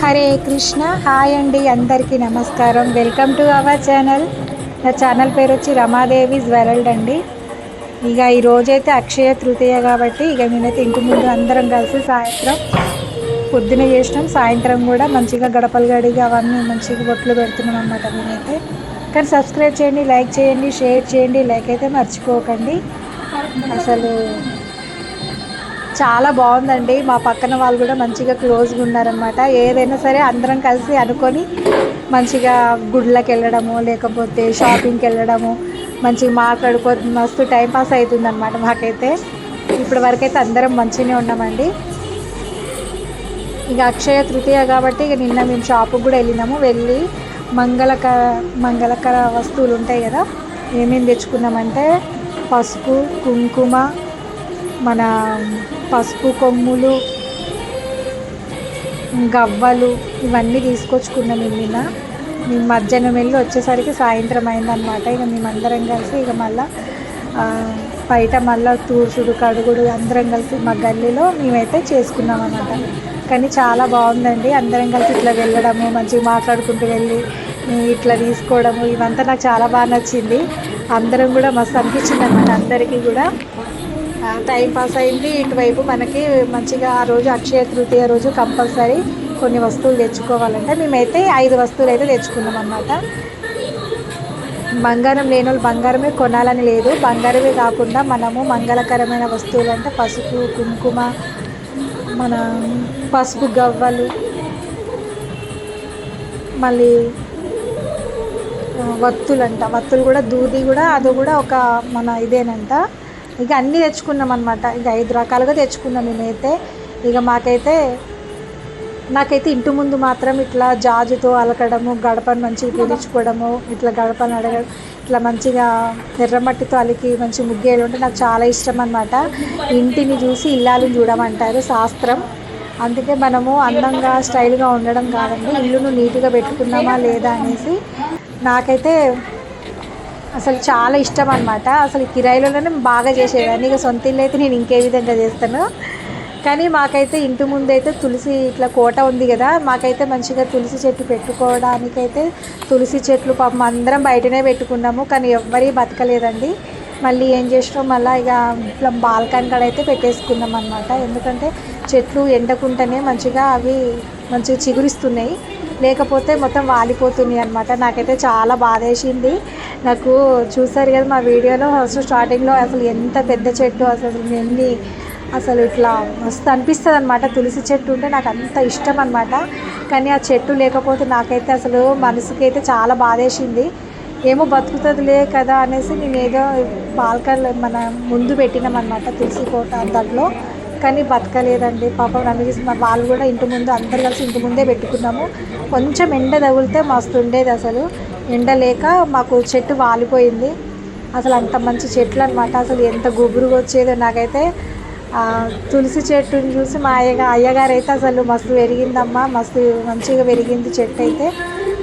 Hare Krishna hi అండి అందరికీ నమస్కారం. వెల్కమ్ టు అవర్ ఛానల్ నా ఛానల్ పేరు వచ్చి రమాదేవి వరల్డ్ అండి. ఇక ఈ రోజైతే అక్షయ తృతీయ కాబట్టి ఇక నేనైతే ఇంటి ముందు అందరం కలిసి సాయంత్రం పొద్దున చేసినాం. సాయంత్రం కూడా మంచిగా గడపలు గడిగి అవన్నీ మంచిగా బొట్లు పెడుతున్నాం అన్నమాట నేనైతే. కానీ సబ్స్క్రైబ్ చేయండి లైక్ చేయండి షేర్ చేయండి లైక్ అయితే మర్చిపోకండి. అసలు చాలా బాగుందండి. మా పక్కన వాళ్ళు కూడా మంచిగా క్లోజ్గా ఉన్నారనమాట ఏదైనా సరే అందరం కలిసి అనుకొని మంచిగా గుడ్లకి వెళ్ళడము లేకపోతే షాపింగ్కి వెళ్ళడము మంచిగా మాట్లాడుకో మస్తు టైంపాస్ అవుతుందన్నమాట మాకైతే. ఇప్పటి వరకైతే అందరం మంచిగానే ఉన్నామండి. ఇక అక్షయ తృతీయ కాబట్టి ఇక నిన్న మేము షాపుకి కూడా వెళ్ళినాము. వెళ్ళి మంగళకర మంగళకర వస్తువులు ఉంటాయి కదా ఏమేమి తెచ్చుకున్నామంటే పసుపు కుంకుమ మన పసుపు కొమ్ములు గవ్వలు ఇవన్నీ తీసుకొచ్చుకున్నాం నిన్న. మేము మధ్యాహ్నం వెళ్ళి వచ్చేసరికి సాయంత్రం అయిందనమాట ఇక మేమందరం కలిసి ఇక మళ్ళీ బయట మళ్ళీ తూర్చుడు కడుగుడు అందరం కలిసి మా గల్లీలో మేమైతే చేసుకున్నాం అనమాట కానీ చాలా బాగుందండి. అందరం కలిసి ఇట్లా వెళ్ళడము మంచిగా మాట్లాడుకుంటూ వెళ్ళి ఇట్లా తీసుకోవడము ఇవంతా నాకు చాలా బాగా నచ్చింది. అందరం కూడా మస్తు అనిపించింది అనమాట అందరికీ కూడా. టైం పాస్ అయింది. ఇటువైపు మనకి మంచిగా ఆ రోజు అక్షయ తృతీయ రోజు కంపల్సరీ కొన్ని వస్తువులు తెచ్చుకోవాలంటే మేమైతే ఐదు వస్తువులు అయితే తెచ్చుకున్నాం అన్నమాట. బంగారం లేని వాళ్ళు బంగారమే కొనాలని లేదు. బంగారమే కాకుండా మనము మంగళకరమైన వస్తువులు అంటే పసుపు కుంకుమ మన పసుపు గవ్వలు మళ్ళీ వత్తులు అంట వత్తులు కూడా దూది కూడా అది కూడా ఒక మన ఇదేనంట. ఇక అన్నీ తెచ్చుకున్నాం అనమాట ఇక ఐదు రకాలుగా తెచ్చుకున్నాం మేమైతే. ఇక మాకైతే నాకైతే ఇంటి ముందు మాత్రం ఇట్లా జాజుతో అలకడము గడపను మంచిగా పూజించుకోవడము ఇట్లా గడపను అడగడం ఇట్లా మంచిగా ఎర్రమట్టితో అలికి మంచి ముగ్గేయడం అంటే నాకు చాలా ఇష్టం అనమాట ఇంటిని చూసి ఇల్లాలను చూడమంటారు శాస్త్రం. అందుకే మనము అందంగా స్టైల్గా ఉండడం కాదండి ఇల్లును నీట్గా పెట్టుకున్నామా లేదా అనేసి నాకైతే అసలు చాలా ఇష్టం అనమాట అసలు కిరాయిలోనే బాగా చేసేదాన్ని. ఇక సొంత ఇల్లు అయితే నేను ఇంకే విధంగా చేస్తాను. కానీ మాకైతే ఇంటి ముందు అయితే తులసి ఇట్లా కోట ఉంది కదా మాకైతే మంచిగా తులసి చెట్టు పెట్టుకోవడానికైతే తులసి చెట్లు పాపం అందరం బయటనే పెట్టుకున్నాము. కానీ ఎవ్వరీ బతకలేదండి. మళ్ళీ ఏం చేసినాం? మళ్ళీ ఇక ఇట్లా బాల్కన్ కాడ అయితే పెట్టేసుకున్నాం అనమాట ఎందుకంటే చెట్లు ఎండకుంటేనే మంచిగా అవి మంచిగా చిగురిస్తున్నాయి. లేకపోతే మొత్తం వాలిపోతున్నాయి అనమాట నాకైతే చాలా బాధేసింది. నాకు చూసారు కదా మా వీడియోలో ఫస్ట్ స్టార్టింగ్లో అసలు ఎంత పెద్ద చెట్టు అసలు ఎన్ని అసలు ఇట్లా మస్తు అనిపిస్తుంది అనమాట తులసి చెట్టు ఉంటే నాకు అంత ఇష్టం అనమాట కానీ ఆ చెట్టు లేకపోతే నాకైతే అసలు మనసుకి అయితే చాలా బాధేసింది. ఏమో బతుకుతుందిలే కదా అనేసి నేను ఏదో బాల్కన్ మన ముందు పెట్టినాం అనమాట తులసి కోట దాంట్లో. కానీ బతకలేదండి. పాపం రమేష్ వాళ్ళు కూడా ఇంటి ముందు అందరు కలిసి ఇంటి ముందే పెట్టుకున్నాము. కొంచెం ఎండ తగిలితే మస్తు ఉండేది అసలు. ఎండ లేక మాకు చెట్టు వాలిపోయింది. అసలు అంత మంచి చెట్లు అనమాట అసలు ఎంత గుబురుగా వచ్చేదో నాకైతే. తులసి చెట్టుని చూసి మా అయ్యగా అయ్యగారు అయితే అసలు మస్తు పెరిగిందమ్మా మస్తు మంచిగా పెరిగింది చెట్టు అయితే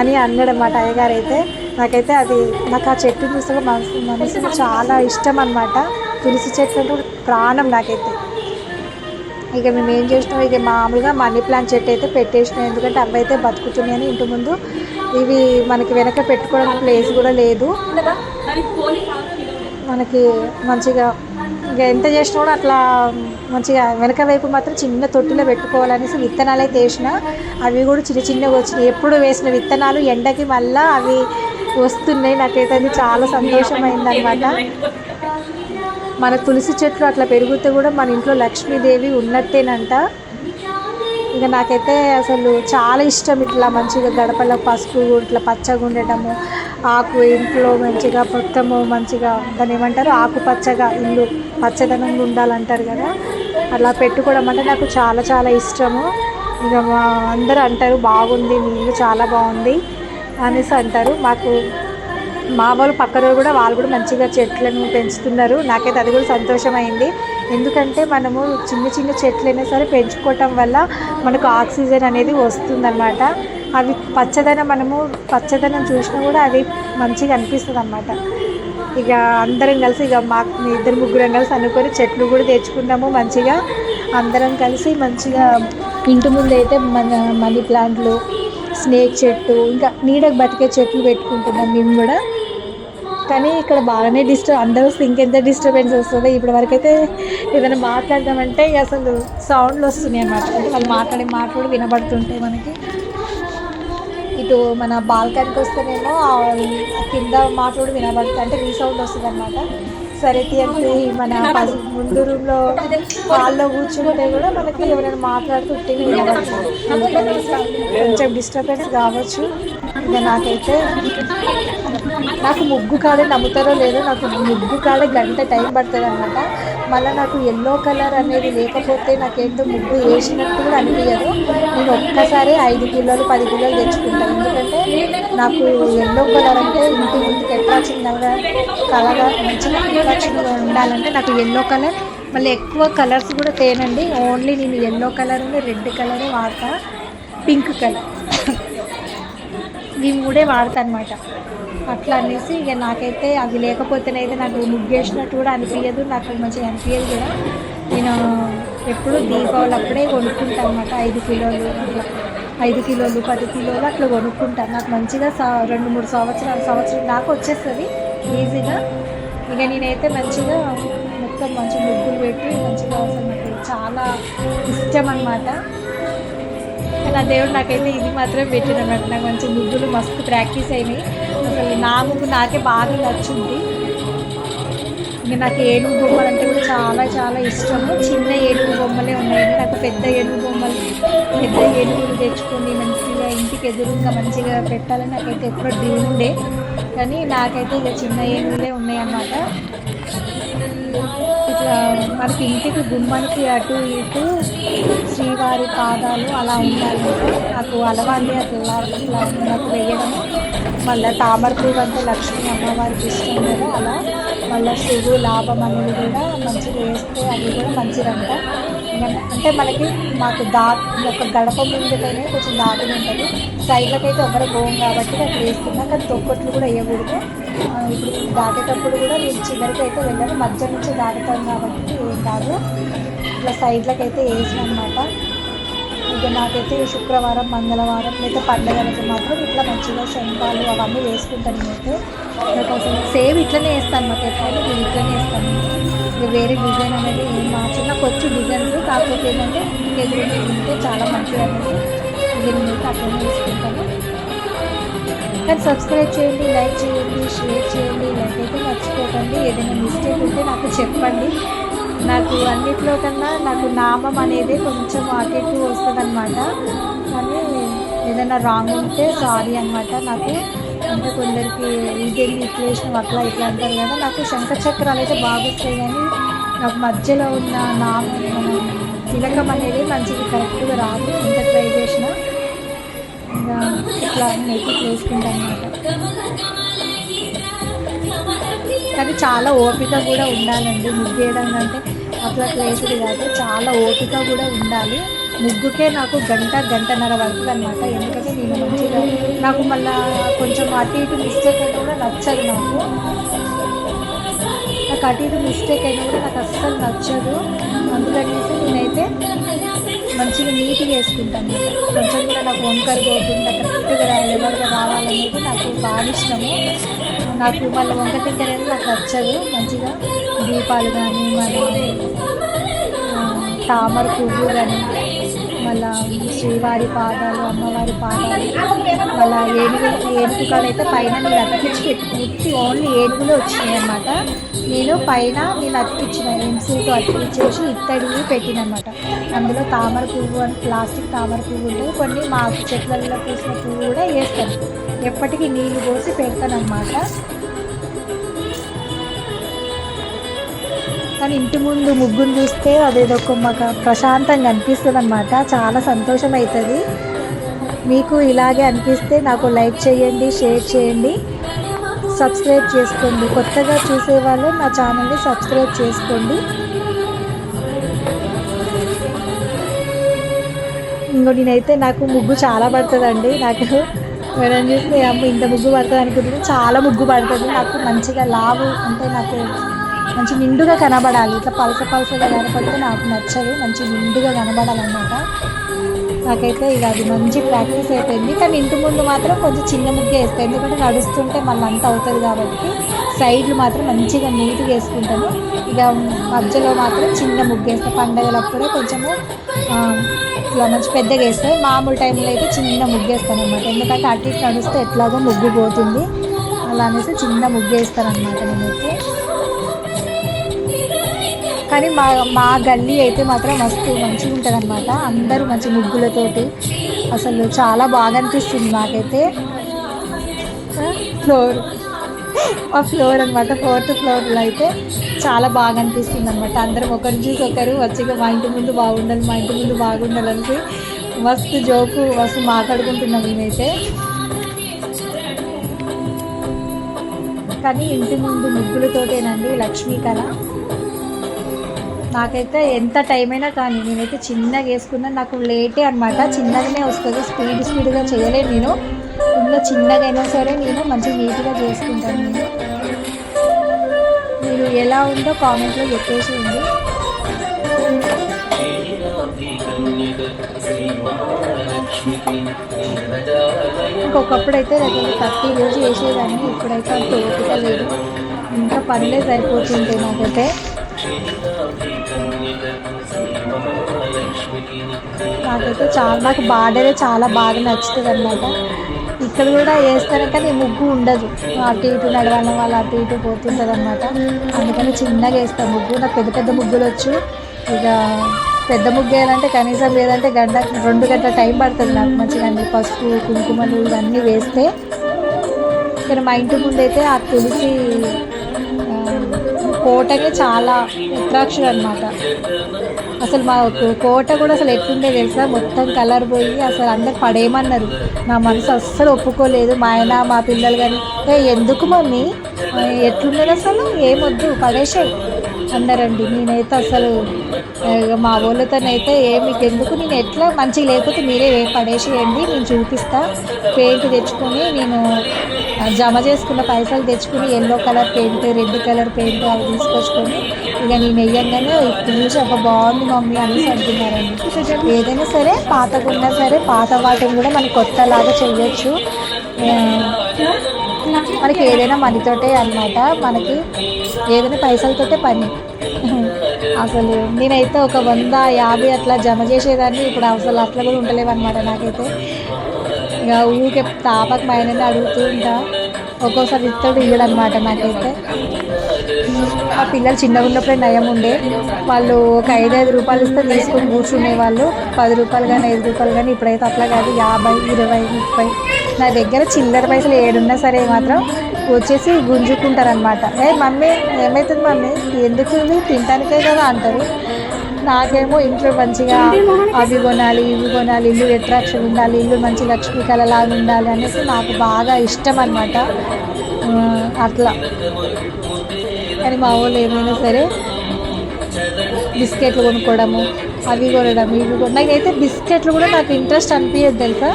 అని అన్నాడనమాట అయ్యగారు అయితే నాకైతే అది నాకు ఆ చెట్టుని చూస్తే మనసు మనసుకు చాలా ఇష్టం అనమాట తులసి చెట్టు అంటే ప్రాణం నాకైతే. ఇక మేము ఏం చేసినాం? ఇక మామూలుగా మనీ ప్లాంట్ చెట్టు అయితే పెట్టేసినాం. ఎందుకంటే అవి అయితే బతుకుతున్నాయని ఇంటి ముందు. ఇవి మనకి వెనక పెట్టుకోవడానికి ప్లేస్ కూడా లేదు. మనకి మంచిగా ఇక ఎంత చేసినా కూడా అట్లా మంచిగా వెనక వైపు మాత్రం చిన్న తొట్టిలో పెట్టుకోవాలనేసి విత్తనాలు అయితే వేసిన. అవి కూడా చిన్న చిన్నగా వచ్చినాయి. ఎప్పుడు వేసిన విత్తనాలు ఎండకి మళ్ళీ అవి వస్తున్నాయి. నాకైతే అది చాలా సంతోషమైంది అనమాట మన తులసి చెట్లు అట్లా పెరిగితే కూడా మన ఇంట్లో లక్ష్మీదేవి ఉన్నట్టేనంట. ఇక నాకైతే అసలు చాలా ఇష్టం ఇట్లా మంచిగా గడపల పసుపు ఇట్లా పచ్చగా ఉండటము ఆకు ఇంట్లో మంచిగా మొత్తము మంచిగా దాన్ని ఏమంటారు? ఆకుపచ్చగా ఇల్లు పచ్చదనంగా ఉండాలంటారు కదా. అలా పెట్టుకోవడం అంటే నాకు చాలా చాలా ఇష్టము. ఇక అందరూ అంటారు బాగుంది మీ ఇల్లు చాలా బాగుంది అనేసి అంటారు. మాకు మా వాళ్ళు పక్కన కూడా వాళ్ళు కూడా మంచిగా చెట్లను పెంచుతున్నారు. నాకైతే అది కూడా సంతోషమైంది. ఎందుకంటే మనము చిన్న చిన్న చెట్లైనా సరే పెంచుకోవటం వల్ల మనకు ఆక్సిజన్ అనేది వస్తుందన్నమాట. అవి పచ్చదనం మనము పచ్చదనం చూసినా కూడా అది మంచిగా అనిపిస్తుంది అన్నమాట ఇక అందరం కలిసి ఇక మా ఇద్దరు ముగ్గురం కలిసి అనుకొని చెట్లు కూడా తెచ్చుకున్నాము మంచిగా. అందరం కలిసి మంచిగా ఇంటి ముందు అయితే మన మనీ ప్లాంట్లు స్నేక్ చెట్టు ఇంకా నీడకు బతికే చెట్లు పెట్టుకుంటున్నాం మేము కూడా. కానీ ఇక్కడ బాగానే డిస్టర్బ్ అందరూ ఇంకెంత డిస్టర్బెన్స్ వస్తుందో ఇప్పటి వరకు అయితే ఏదైనా మాట్లాడదామంటే అసలు సౌండ్లు వస్తున్నాయి అన్నమాట. అంటే వాళ్ళు మాట్లాడే మాట్లాడి వినబడుతుంటాయి మనకి. ఇటు మన బాల్కనీకి వస్తేనేమో కింద మాట్లాడు వినబడుతుంది అంటే రీసౌండ్ వస్తుంది అనమాట సరే తీయండి మన ముందు రూమ్లో హాల్లో కూర్చుంటే కూడా మనకి ఎవరైనా మాట్లాడుతుంటే వినబడుతుంది కొంచెం డిస్టర్బెన్స్ కావచ్చు. ఇక నాకైతే నాకు ముగ్గు కాడే నమ్ముతారో లేదో నాకు ముగ్గు కాడే గంట టైం పడుతుంది అనమాట మళ్ళీ నాకు ఎల్లో కలర్ అనేది లేకపోతే నాకేంటో ముగ్గు వేసినట్టు కూడా అనిపించదు నేను ఒక్కసారి ఐదు కిలోలు పది కిలోలు తెచ్చుకుంటాను ఎందుకంటే నాకు ఎల్లో కలర్ అంటే ఇంటి ఇంటికి అట్రాక్షన్ కలగా మంచిగా అట్రాక్షన్గా ఉండాలంటే నాకు ఎల్లో కలర్ మళ్ళీ ఎక్కువ కలర్స్ కూడా తేనండి. ఓన్లీ నేను ఎల్లో కలర్ రెడ్ కలర్ వాడతా. పింక్ కలర్ ఇవి మూడే వాడతా అనమాట అట్లా అనేసి ఇక నాకైతే అవి లేకపోతేనైతే నాకు ముగ్గేసినట్టు కూడా అనిపించదు నాకు మంచిగా అనిపించదు కూడా. నేను ఎప్పుడు దీపావళి అప్పుడే కొనుక్కుంటాను అనమాట ఐదు కిలోలు అట్లా. ఐదు కిలోలు పది కిలోలు అట్లా కొనుక్కుంటాను నాకు మంచిగా సా రెండు మూడు సంవత్సరాలు సంవత్సరం దాకా వచ్చేస్తుంది ఈజీగా. ఇక నేనైతే మంచిగా మొత్తం మంచి ముగ్గులు పెట్టి మంచిగా అవసరం నాకు చాలా ఇష్టం అనమాట నా దేవుడు నాకైతే ఇది మాత్రం పెట్టినమాట నాకు మంచి ముగ్గులు మస్తు ప్రాక్టీస్ అయినాయి. అసలు నాకు నాకే బాగా నచ్చింది ఇంకా నాకు ఏనుగు బొమ్మలు అంటే కూడా చాలా చాలా ఇష్టము. చిన్న ఏనుగు బొమ్మలే ఉన్నాయి. నాకు పెద్ద ఏనుగు బొమ్మలు పెద్ద ఏనుగులు తెచ్చుకొని మంచిగా ఇంటికి ఎదురుగా మంచిగా పెట్టాలని నాకైతే ఎప్పుడో డ్రీమ్ ఉండే. కానీ నాకైతే ఇక చిన్న ఏనుగులే ఉన్నాయన్నమాట. ఇట్లా మనకి ఇంటికి గుమ్మానికి అటు ఇటు శ్రీవారి పాదాలు అలా ఉండాలంటే నాకు అలవాలి అట్లా ఇలా నాకు వేయడం మళ్ళీ తామర పువ్వు అంటే లక్ష్మీ అమ్మవారికి ఇష్టం కదా అలా మళ్ళీ శివు లాభం అనేది కూడా మంచిగా వేస్తే అది కూడా మంచిదంట. అంటే మనకి మాకు దా ఒక గడప ముందుకైనా కొంచెం దాటి ఉంటుంది. సైడ్లకైతే ఎవరు పోం కాబట్టి అక్కడ వేస్తున్నా కానీ తొక్కట్లు కూడా వేయకూడదు. ఇప్పుడు దాటేటప్పుడు కూడా నేను చివరికి అయితే వెళ్ళాను మధ్య నుంచి దాటుతాం కాబట్టి ఏం కాదు. ఇట్లా సైడ్లకు అయితే వేసిన అనమాట ఇక నాకైతే శుక్రవారం మంగళవారం లేదా పండగలకి మాత్రం ఇట్లా మంచిగా శంఖాలు అవన్నీ వేసుకుంటాను నేనైతే. నాకు అసలు సేమ్ ఇట్లనే వేస్తాను అనమాట ఎప్పుడైనా నేను ఇట్లనే వేస్తాను. ఇది వేరే డిజైన్ అనేది ఏం మార్చు నాకు వచ్చి డిజైన్స్ కాకపోతే ఏంటంటే ఎదురు ఉంటే చాలా మంచిగా అనేది ఇక నేనైతే అర్థం చేసుకుంటాను కానీ సబ్స్క్రైబ్ చేయండి లైక్ చేయండి షేర్ చేయండి లైక్ అయితే మర్చిపోకండి. ఏదైనా మిస్టేక్ ఉంటే నాకు చెప్పండి. నాకు అన్నిట్లో కన్నా నాకు నామం అనేది కొంచెం అటు ఇటు వస్తుంది అనమాట కానీ ఏదైనా రాంగ్ ఉంటే సారీ అనమాట నాకు అంటే కొందరికి ఇదేంటి ఇట్లేషన్ అట్లా ఇట్లా అంటారు కదా నాకు శంఖచక్రాలు అయితే బాగా వస్తాయి కానీ నాకు మధ్యలో ఉన్న నామం మన తిలకం అనేది మంచిగా కరెక్ట్గా రాదు ఎంత ట్రై చేసినా ఇంకా ఇట్లా నెక్కి వేసుకుంటాను అనమాట కానీ చాలా ఓపిక కూడా ఉండాలండి. ముగ్గు వేయడం అంటే అట్లా వేసేది కాబట్టి చాలా ఓపిక కూడా ఉండాలి. ముగ్గుకే నాకు గంట గంటన్నర పడుతుంది అనమాట ఎందుకంటే నేను మంచిగా నాకు మళ్ళీ కొంచెం అటు ఇటు మిస్టేక్ అయితే కూడా నచ్చదు నాకు. నాకు అటు ఇటు మిస్టేక్ అయినా కూడా నాకు అస్సలు నచ్చదు. అందుకనేసి నేనైతే మంచిగా నీట్గా వేసుకుంటాను. కొంచెం కూడా నాకు వంకర పోకుండా కరెక్ట్గా ఎవరికి రావాలనేది నాకు బాగా ఇష్టము. నాకు మళ్ళీ వంక టింకర్ నాకు నచ్చదు. మంచిగా దీపాలు కానీ మరి తామర పువ్వు కానీ మళ్ళా శ్రీవారి పాదాలు అమ్మవారి పాదాలు మళ్ళీ ఏనుగు ఏనుగు కాడైతే పైన నేను అతికించి పెట్టుకుని ఓన్లీ ఏనుగులు వచ్చినాయి అనమాట నేను పైన నేను అతికించిన ఎంసీతో అతికించేసి ఇత్తడివి పెట్టిన అనమాట అందులో తామర పువ్వు అని ప్లాస్టిక్ తామర పువ్వు ఉంటుంది. కొన్ని మా చెట్లలో పూసిన పువ్వు కూడా వేస్తాను. ఎప్పటికీ నీళ్ళు పోసి పెడతాను అనమాట కానీ ఇంటి ముందు ముగ్గురు చూస్తే అదేదో ఒక మాకు ప్రశాంతంగా అనిపిస్తుంది అనమాట చాలా సంతోషం అవుతుంది మీకు ఇలాగే అనిపిస్తే నాకు లైక్ చేయండి షేర్ చేయండి. సబ్స్క్రైబ్ చేసుకోండి. కొత్తగా చూసేవాళ్ళు నా ఛానల్ని సబ్స్క్రైబ్ చేసుకోండి. ఇంకో నేనైతే నాకు ముగ్గు చాలా పడుతుందండి. నాకు ఎవరైనా చూస్తే అమ్మ ఇంత ముగ్గు పడుతుంది అనుకుంటుంది చాలా ముగ్గు పడుతుంది. నాకు మంచిగా లావు అంటే నాకు మంచి నిండుగా కనబడాలి. ఇట్లా పలస పలసగా కనపడితే నాకు నచ్చదు. మంచి నిండుగా కనబడాలన్నమాట. నాకైతే ఇక అది మంచి ప్రాక్టీస్ అయిపోయింది. కానీ ఇంటి ముందు మాత్రం కొంచెం చిన్న ముగ్గే వేస్తాను ఎందుకంటే నడుస్తుంటే మళ్ళీ అంత అవుతుంది కాబట్టి సైడ్లు మాత్రం మంచిగా నీట్గా వేసుకుంటాను. ఇక మధ్యలో మాత్రం చిన్న ముగ్గు వేస్తాను పండగలప్పుడే కొంచెము ఇట్లా మంచి పెద్దగా వేస్తాయి మామూలు టైంలో అయితే చిన్న ముగ్గు వేస్తాను అనమాట ఎందుకంటే అటు ఇటు నడుస్తే ఎట్లాగో ముగ్గు పోతుంది. అలా అనేసి చిన్న ముగ్గు వేస్తాను అనమాట నేనైతే. కానీ మా మా గల్లీ అయితే మాత్రం మస్తు మంచిగా ఉంటుంది అనమాట అందరూ మంచి ముగ్గులతోటి. అసలు చాలా బాగా అనిపిస్తుంది నాకైతే. ఫ్లోర్. ఆ ఫ్లోర్ అనమాట ఫోర్త్ ఫ్లోర్లో అయితే చాలా బాగా అనిపిస్తుంది అనమాట అందరం ఒకరు చూసి ఒకరు వచ్చి మా ఇంటి ముందు బాగుండాలి మా ఇంటి ముందు బాగుండాలని మస్తు జోకు మస్తు మాట్లాడుకుంటున్నాం మేమైతే. కానీ ఇంటి ముందు ముగ్గులతోటేనండి లక్ష్మీ కళ. నాకైతే ఎంత టైం అయినా కానీ నేనైతే చిన్నగా వేసుకున్నా. నాకు లేటే అనమాట చిన్నగానే వస్తుంది. స్పీడ్ స్పీడ్గా చేయలేను నేను. ఇంట్లో చిన్నగా అయినా సరే నేను మంచి నీట్గా చేసుకుంటాను నేను. మీరు ఎలా ఉందో కామెంట్లో చెప్పేసి ఉంది ఇంకొకప్పుడు అయితే దగ్గర థర్టీ రోజు వేసేదాన్ని ఇప్పుడైతే అంత ఓపిక లేదు. ఇంకా పనులే సరిపోతుంటే నాకైతే. నాకైతే చాలా నాకు బార్డరే చాలా బాగా నచ్చుతుంది అనమాట ఇక్కడ కూడా వేస్తారు కానీ ముగ్గు ఉండదు. అటు ఇటు నడవడం వల్ల అటు ఇటు పోతుంటుంది అనమాట అందుకని చిన్నగా వేస్తాను ముగ్గు. నాకు పెద్ద పెద్ద ముగ్గులు వచ్చు. ఇక పెద్ద ముగ్గు వేయాలంటే కనీసం లేదంటే గంట రెండు గంటల టైం పడుతుంది నాకు మంచిగా అన్ని పసుపు కుంకుమలు ఇవన్నీ వేస్తే. ఇక్కడ మా ఇంటి ముందు అయితే ఆ తులసి కోటకి చాలా అట్రాక్షన్ అనమాట అసలు మా కోట కూడా అసలు ఎట్లుండే తెలుసా? మొత్తం కలర్ పోయి అసలు అందరు పడేయమన్నారు. నా మనసు అస్సలు ఒప్పుకోలేదు. మా ఆయన మా పిల్లలు కానీ ఏ ఎందుకు మమ్మీ? ఎట్లుండదు అసలు? ఏమొద్దు పడేసాయి. అన్నారండి. నేనైతే అసలు మా వాళ్ళతోనైతే ఏ మీకు ఎందుకు? నేను ఎట్లా మంచిగా లేకపోతే మీరే ఏ పడేసేయండి నేను చూపిస్తా. పెయింట్ తెచ్చుకొని నేను జమ చేసుకున్న పైసలు తెచ్చుకుని yellow colour paint red colour paint అవి తీసుకొచ్చుకొని ఇక నేను వెయ్యంగానే ఇప్పుడు చూసి ఒక బాగుంది మమ్మీ అనేసి అంటున్నారండి. ఏదైనా సరే పాతకున్నా సరే పాత వాటిని కూడా మనం కొత్తలాగా చేయొచ్చు మనకి ఏదైనా మనతోటే అన్నమాట. మనకి ఏదైనా పైసలతోటే పని. అసలు నేనైతే ఒక వంద యాభై అట్లా జమ చేసేదాన్ని. ఇప్పుడు అసలు అట్లా కూడా ఉండలేవు అనమాట నాకైతే. ఇక ఊరికే తాపక మైనని అడుగుతూ ఉంటా. ఒక్కోసారి ఇత్తడు ఇయ్యడు అనమాట నాకైతే. మా పిల్లలు చిన్నగా ఉన్నప్పుడే నయం ఉండే. వాళ్ళు ఒక ఐదు ఐదు రూపాయలు ఇస్తే తీసుకొని కూర్చునే వాళ్ళు. పది రూపాయలు కానీ ఐదు రూపాయలు కానీ ఇప్పుడైతే అట్లా కాదు. యాభై ఇరవై ముప్పై. నా దగ్గర చిల్లర పైసలు ఏడున్నా సరే మాత్రం వచ్చేసి గుంజుకుంటారనమాట ఏ మమ్మీ ఏమవుతుంది మమ్మీ? ఎందుకు తినడానికే కదా అంటారు. నాకేమో ఇంట్లో మంచిగా అవి కొనాలి ఇవి కొనాలి ఇల్లు అట్రాక్షన్ ఉండాలి ఇల్లు మంచి లక్ష్మీ కళలాగా ఉండాలి అనేసి నాకు బాగా ఇష్టం అనమాట అట్లా. కానీ మా వాళ్ళు ఏమైనా సరే బిస్కెట్లు కొనుక్కోవడము అవి కొనడం ఇవి నాకైతే బిస్కెట్లు కూడా నాకు ఇంట్రెస్ట్ అనిపించదు తెలుసా?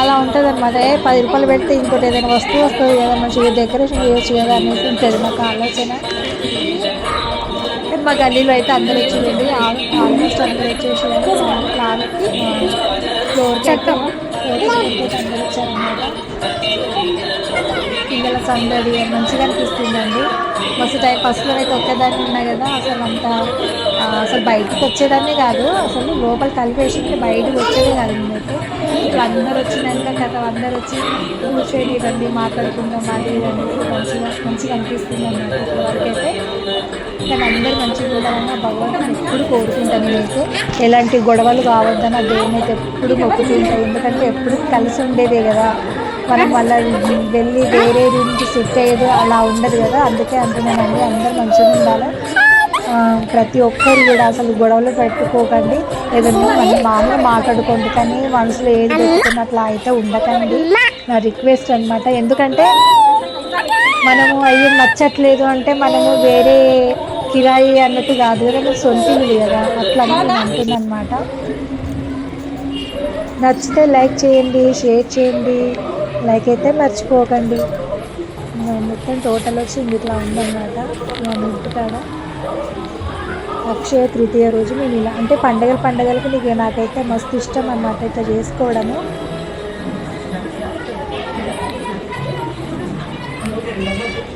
అలా ఉంటుంది అనమాట ఏ పది రూపాయలు పెడితే ఇంకోటి ఏదైనా వస్తువు వస్తుంది కదా మంచిగా డెకరేషన్ చేయొచ్చు కదా అనేసి ఉంటుంది నాకు ఆలోచన. మా గల్లీలో అయితే అందరు వచ్చేయండి ఆల్మోస్ట్ అందరు వచ్చేసేయండి ఫ్లాట్కి ఫ్లోర్ చట్టం అందరు వచ్చారనమాట పిల్లల సందడి మంచిగా అనిపిస్తుందండి మస్తు టైం ఫస్ట్లో అయితే ఒకేదాన్ని ఉన్నా కదా అసలు అంత అసలు బయటకు వచ్చేదాన్ని కాదు అసలు లోపల కలిపేసి బయటకు వచ్చేది కాదు ఇప్పుడు అందరు వచ్చినాక కథ అందరు వచ్చి కూర్చొని రండి మాట్లాడుకుందాం అది ఇది మంచిగా మంచిగా అనిపిస్తుంది అన్నమాట ఇప్పటివరకైతే. కానీ అందరూ మంచిగా ఉండాలని భగవంతుని ఎప్పుడు కోరుకుంటాను మీకు. ఎలాంటి గొడవలు కావద్దని ఆ దేవుని అయితే ఎప్పుడు మొక్కుతుంటాయి ఎందుకంటే ఎప్పుడు కలిసి ఉండేదే కదా. మనం మళ్ళీ వెళ్ళి వేరే రూమ్కి సెట్ అయ్యేది అలా ఉండదు కదా. అందుకే అంటున్నానండి అందరూ మంచిగా ఉండాలి. ప్రతి ఒక్కరు కూడా అసలు గొడవలు పెట్టుకోకండి. ఏదైనా మనం మామూలు మాట్లాడుకోండి కానీ మనసులో ఏది పెట్టుకుని అట్లా అయితే ఉండకండి. నా రిక్వెస్ట్ అనమాట ఎందుకంటే మనము అయ్యో నచ్చట్లేదు అంటే మనము వేరే కిరాయి అన్నట్టు కాదు కదా సొంత కదా. అట్లా అని నేను నచ్చితే లైక్ చేయండి షేర్ చేయండి. లైక్ అయితే మర్చిపోకండి. మొత్తం టోటల్ వచ్చి ఇట్లా ఉందన్నమాట. మా ఇంటి అక్షయ తృతీయ రోజు మేము ఇలా అంటే పండగల పండగలకు నీకు నాకైతే మస్తు ఇష్టం అన్నమాట ఇట్లా చేసుకోవడము.